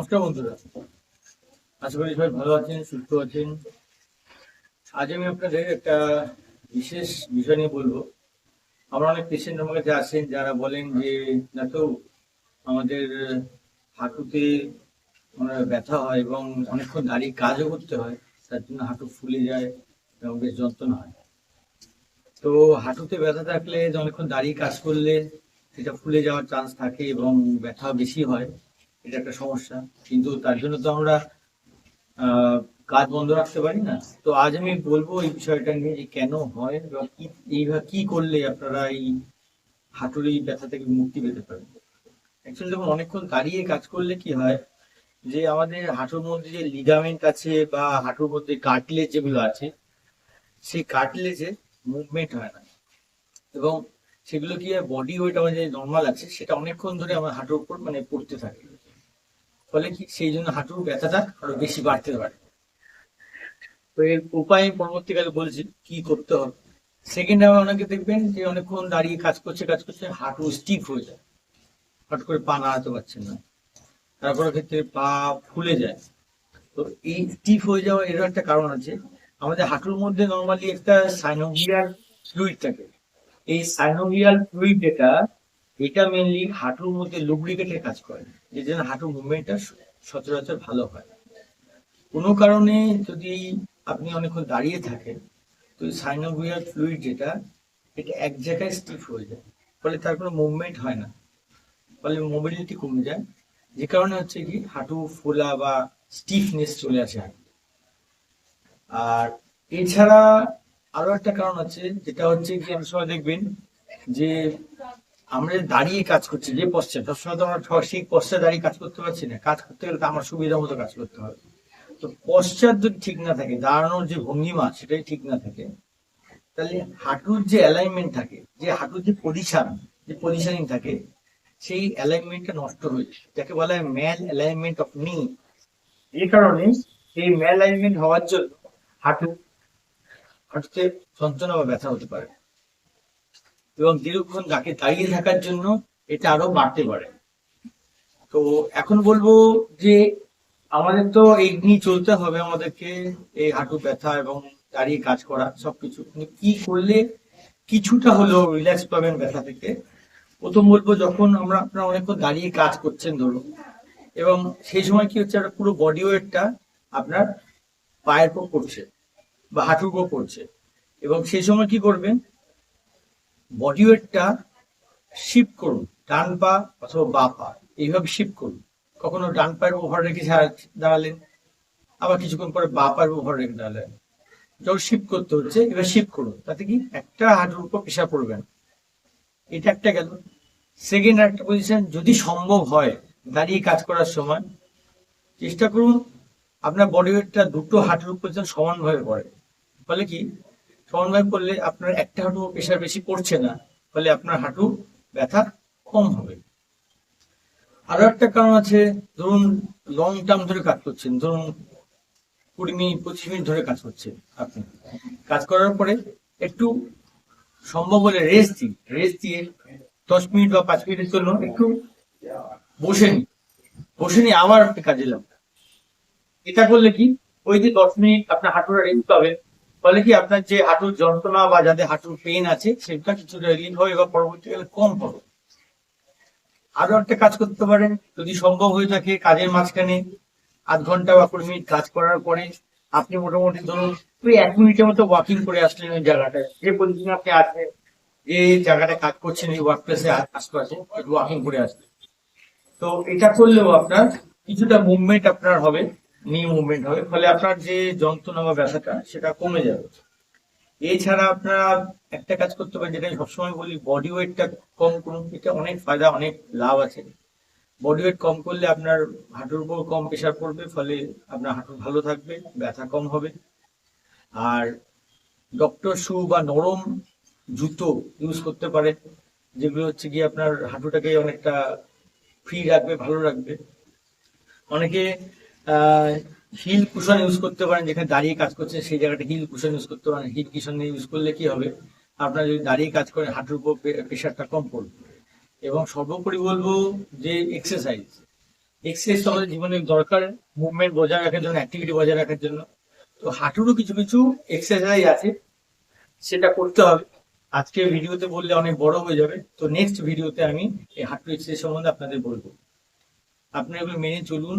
নমস্কার বন্ধুরা। আশা করি সবাই ভালো আছেন, সুস্থ আছেন। আজ আমি আপনাদের একটা বিশেষ বিষয় নিয়ে বলব। আমরা অনেক পেশেন্ট আমার কাছে আসেন, যারা বলেন যে, না তো, আমাদের হাঁটুতে মানে ব্যথা হয় এবং অনেকক্ষণ দাঁড়িয়ে কাজও করতে হয়, তার জন্য হাঁটু ফুলে যায় এবং বেশ যন্ত্রণা হয়। তো হাঁটুতে ব্যথা থাকলে অনেকক্ষণ দাঁড়িয়ে কাজ করলে সেটা ফুলে যাওয়ার চান্স থাকে এবং ব্যথা বেশি হয়। এটা একটা সমস্যা। কিন্তু তার জন্য তো আমরা কাজ বন্ধ রাখতে পারি না। তো আজ আমি বলব এই বিষয়টা নিয়ে যে কেন হয় এবং কি, এইভাবে কি করলে আপনারা এই হাঁটুর এই ব্যথা থেকে মুক্তি পেতে পারেন। অ্যাকচুয়ালি যখন অনেকক্ষণ দাঁড়িয়ে কাজ করলে কি হয়, যে আমাদের হাঁটুর মধ্যে যে লিগামেন্ট আছে বা হাঁটুর মধ্যে কাটলেজ যেগুলো আছে, সেই কাটলেজে মুভমেন্ট হয় না। এবং সেগুলো কি বডি ওয়েট আমার যে নর্মাল আছে, সেটা অনেকক্ষণ ধরে আমার হাঁটুর উপর মানে পড়তে থাকে। ফলে কি সেই জন্য হাঁটুর ব্যথাটা আরও বেশি বাড়তে পারে? তো এর উপায় পরবর্তীকালে বলছি, কি করতে হবে? সেকেন্ড আমি অনেকে দেখবেন যে অনেকক্ষণ দাঁড়িয়ে কাজ করছে কাজ করছে, হাঁটু স্টিফ হয়ে যায়। হঠাৎ করে পা নাড়াতে পারছেন না। তারপরে ক্ষেত্রে পা ফুলে যায়। তো এই স্টিফ হয়ে যাওয়া এর একটা কারণ আছে। আমাদের হাঁটুর মধ্যে নর্মালি একটা সাইনোভিয়াল ফ্লুইড থাকে। এই সাইনোভিয়াল ফ্লুইড যেটা এটা মেনলি হাঁটুর মধ্যে লুব্রিকেটের কাজ করে। যে জন্য হাঁটুর মুভমেন্টটা সচরাচর ভালো হয়। কোনো কারণে যদি আপনি অনেকক্ষণ দাঁড়িয়ে থাকেন, তো সাইনোভিয়াল ফ্লুইড যেটা, এটা এক জায়গায় স্টিফ হয়ে যায়। ফলে তার কোনো মুভমেন্ট হয় না। ফলে মোবিলিটি কমে যায়। যে কারণে হচ্ছে কি, হাঁটু ফোলা বা স্টিফনেস চলে আসে আর এছাড়া আরও একটা কারণ আছে, যেটা হচ্ছে কি, অনেক সময় দেখবেন যে আমরা দাঁড়িয়ে কাজ করছি যে পশ্চাৎ সবসময় তো আমরা সেই পশ্চাৎ দাঁড়িয়ে কাজ করতে পারছি না। কাজ করতে গেলে তো আমার সুবিধা মতো কাজ করতে হবে। তো পশ্চাৎ যদি ঠিক না থাকে, দাঁড়ানোর যে ভঙ্গিমা সেটাই ঠিক না থাকে, তাহলে হাঁটুর যে অ্যালাইনমেন্ট থাকে, যে হাঁটুর যে পজিশন যে পজিশনিং থাকে, সেই অ্যালাইনমেন্টটা নষ্ট হয়ে যায়। যাকে বলা হয় ম্যাল অ্যালাইনমেন্ট অফ নি এই কারণে এই ম্যাল অ্যালাইনমেন্ট হওয়ার জন্য হাঁটু, হাঁটুতে যন্ত্রণা বা ব্যথা হতে পারে। এবং দীর্ঘক্ষণ যাকে দাঁড়িয়ে থাকার জন্য এটা আরও বাড়তে পারে। তো এখন বলব যে আমাদের তো এই নিয়ে চলতে হবে আমাদেরকে, এই হাঁটু ব্যথা এবং দাঁড়িয়ে কাজ করা সবকিছু। কি করলে কিছুটা হলেও রিল্যাক্স পাবেন ব্যথা থেকে? প্রথম বলব যখন আমরা আপনারা অনেকক্ষণ দাঁড়িয়ে কাজ করছেন ধরুন, এবং সেই সময় কি হচ্ছে আপনার পুরো বডি ওয়েটটা আপনার পায়ের উপর পড়ছে বা হাঁটুর উপর পড়ছে। এবং সেই সময় কি করবেন? বডি ওয়েটটা শিফট করুন, ডান পা অথবা বা পা, এইভাবে শিফট করুন। কখনো ডান পায়ের ওভার রেখে দাঁড়ালেন, আবার কিছুক্ষণ পরে বা পায়ের ওভার রেখে দাঁড়ালেন। যখন শিফট করতে হচ্ছে, এবার শিফট করুন, তাতে কি একটা হাঁটুর উপর পেশা পড়বেন এটা একটা গেল। সেকেন্ড একটা পজিশন যদি সম্ভব হয় দাঁড়িয়ে কাজ করার সময়, চেষ্টা করুন আপনার বডি ওয়েটটা দুটো হাঁটুর উপর যেন সমানভাবে পড়ে। ফলে কি সমানভাবে করলে আপনার একটা হাঁটু প্রেশার বেশি পড়ছে না, ফলে আপনার হাঁটু ব্যথা কম হবে। আরও একটা কারণ আছে, ধরুন লং টার্ম ধরে কাজ করছেন, ধরুন কুড়ি মিনিট, পঁচিশ মিনিট ধরে কাজ করছেন আপনি। কাজ করার পরে একটু সম্ভব হলে রেস্ট দিন রেস্ট দিয়ে দশ মিনিট বা পাঁচ মিনিটের জন্য একটু বসে নি বসে নিয়ে আবার কাজে লাগ এটা করলে কি? ওই যে দশ মিনিট আপনার হাঁটুরা রেস্ট পাবেন ফলে কি আপনার যে হাঁটুর যন্ত্রণা বা যাদের হাঁটুর পেন আছে সেটা কিছুটা রিলিভ হবে বা পরবর্তীকালে কম হবে। আরও একটা কাজ করতে পারেন, যদি সম্ভব হয়ে থাকে কাজের মাঝখানে আধ ঘণ্টা বা কুড়ি মিনিট কাজ করার পরে আপনি মোটামুটি ধরুন ওই এক মিনিটের মতো ওয়াকিং করে আসলেন ওই জায়গাটায়। যে পজিশনে আপনি আছেন যে জায়গাটা কাজ করছেন, এই ওয়ার্ক প্লেসে আশপাশে ওয়াকিং করে আসলেন। তো এটা করলেও আপনার কিছুটা মুভমেন্ট আপনার হবে। নি মুভমেন্ট হবে। ফলে আপনার যে যন্ত্রণা বা ব্যথাটা, সেটা কমে যাবে। এছাড়া আপনারা একটা কাজ করতে পারেন, যেটা আমি সবসময় বলি বডি ওয়েটটা কম করুন। এটা অনেক ফায়দা, অনেক লাভ আছে। বডি ওয়েট কম করলে আপনার হাঁটুর উপর কম প্রেশার পড়বে, ফলে আপনার হাঁটু ভালো থাকবে, ব্যথা কম হবে। আর ডক্টর শু বা নরম জুতো ইউজ করতে পারেন, যেগুলো হচ্ছে গিয়ে আপনার হাঁটুটাকে অনেকটা ফ্রি রাখবে, ভালো রাখবে। অনেকে হিল কুশন ইউজ করতে পারেন, যেখানে দাঁড়িয়ে কাজ করছেন, সেই জায়গাটা হিল কুশন ইউজ করতে পারেন। হিল কুশন ইউজ করলে কি হবে? আপনার যদি দাঁড়িয়ে কাজ করেন, হাঁটুর উপর প্রেশারটা কম পড়বে। এবং সর্বোপরি বলব যে এক্সারসাইজ এক্সারসাইজ আমাদের জীবনে দরকার মুভমেন্ট বজায় রাখার জন্য অ্যাক্টিভিটি বজায় রাখার জন্য। তো হাঁটুরও কিছু কিছু এক্সারসাইজ আছে, সেটা করতে হবে। আজকে ভিডিওতে বললে অনেক বড় হয়ে যাবে। তো নেক্সট ভিডিওতে আমি এই হাঁটু এক্সারসাইজ সম্বন্ধে আপনাদের বলব। আপনারা এগুলো মেনে চলুন।